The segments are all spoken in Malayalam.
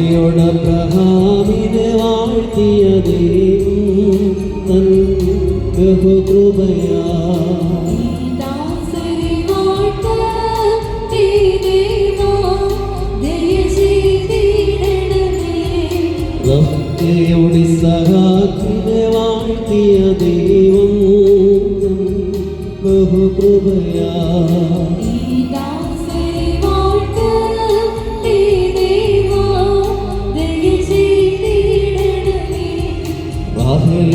ആദിയോട പ്രഭാവിനെ വാഴ്ത്തിയ ദൈവം തൻ ബഹുകൃപയാ ഭക്തിയോടെ സഹാക്കിനെ വാഴ്ത്തിയ ദൈവം ബഹുകൃപയാ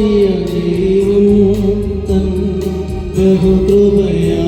വാഴ്ത്തിയ ദൈവം തൻ ബഹുകൃപയാ